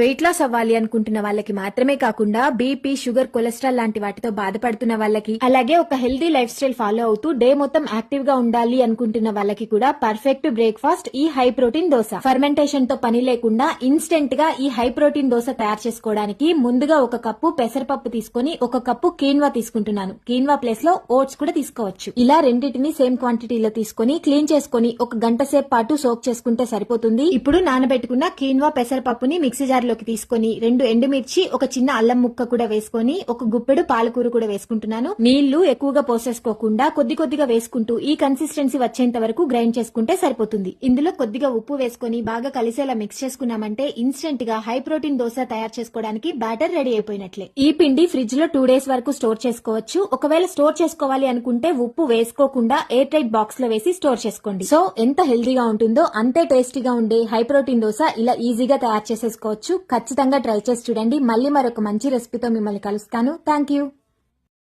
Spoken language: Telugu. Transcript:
వెయిట్ లాస్ అవ్వాలి అనుకుంటున్న వాళ్ళకి మాత్రమే కాకుండా బీపీ షుగర్ కొలెస్ట్రాల్ లాంటి వాటితో బాధపడుతున్న వాళ్ళకి అలాగే ఒక హెల్దీ లైఫ్ స్టైల్ ఫాలో అవుతూ డే మొత్తం యాక్టివ్గా ఉండాలి అనుకుంటున్న వాళ్ళకి కూడా పర్ఫెక్ట్ బ్రేక్ఫాస్ట్ ఈ హై ప్రోటీన్ దోశ. ఫర్మెంటేషన్తో పని లేకుండా ఇన్స్టెంట్గా ఈ హై ప్రోటీన్ దోశ తయారు చేసుకోవడానికి ముందుగా ఒక కప్పు పెసరపప్పు తీసుకొని ఒక కప్పు కీన్వా తీసుకుంటున్నాను. కీన్వా ప్లేస్లో ఓట్స్ కూడా తీసుకోవచ్చు. ఇలా రెండింటిని సేమ్ క్వాంటిటీలో తీసుకొని క్లీన్ చేసుకొని ఒక గంట సేపు పాటు సోక్ చేసుకుంటే సరిపోతుంది. ఇప్పుడు నానబెట్టుకున్న కీన్వా పెసరపప్పుని మిక్సీ జార్ లోకి తీసుకొని రెండు ఎండుమిర్చి ఒక చిన్న అల్లం ముక్క కూడా వేసుకొని ఒక గుప్పెడు పాలకూర కూడా వేసుకుంటున్నాను. నీళ్ళు ఎక్కువగా పోసేసుకోకుండా కొద్ది కొద్దిగా వేసుకుంటూ ఈ కన్సిస్టెన్సీ వచ్చేంత వరకు గ్రైండ్ చేసుకుంటే సరిపోతుంది. ఇందులో కొద్దిగా ఉప్పు వేసుకొని బాగా కలిసేలా మిక్స్ చేసుకున్నామంటే ఇన్స్టెంట్గా హై ప్రోటీన్ దోశ తయారు చేసుకోవడానికి బ్యాటర్ రెడీ అయిపోయినట్లే. ఈ పిండి ఫ్రిడ్జ్లో టూ డేస్ వరకు స్టోర్ చేసుకోవచ్చు. ఒకవేళ స్టోర్ చేసుకోవాలి అనుకుంటే ఉప్పు వేసుకోకుండా ఎయిర్ టైట్ బాక్స్లో వేసి స్టోర్ చేసుకోండి. సో ఎంత హెల్దీగా ఉంటుందో అంతే టేస్టీగా ఉండే హై ప్రోటీన్ దోశ ఇలా ఈజీగా తయారు చేసేసుకోవచ్చు. ఖచ్చితంగా ట్రై చేసి చూడండి. మళ్ళీ మరొక మంచి రెసిపీతో మిమ్మల్ని కలుస్తాను. Thank you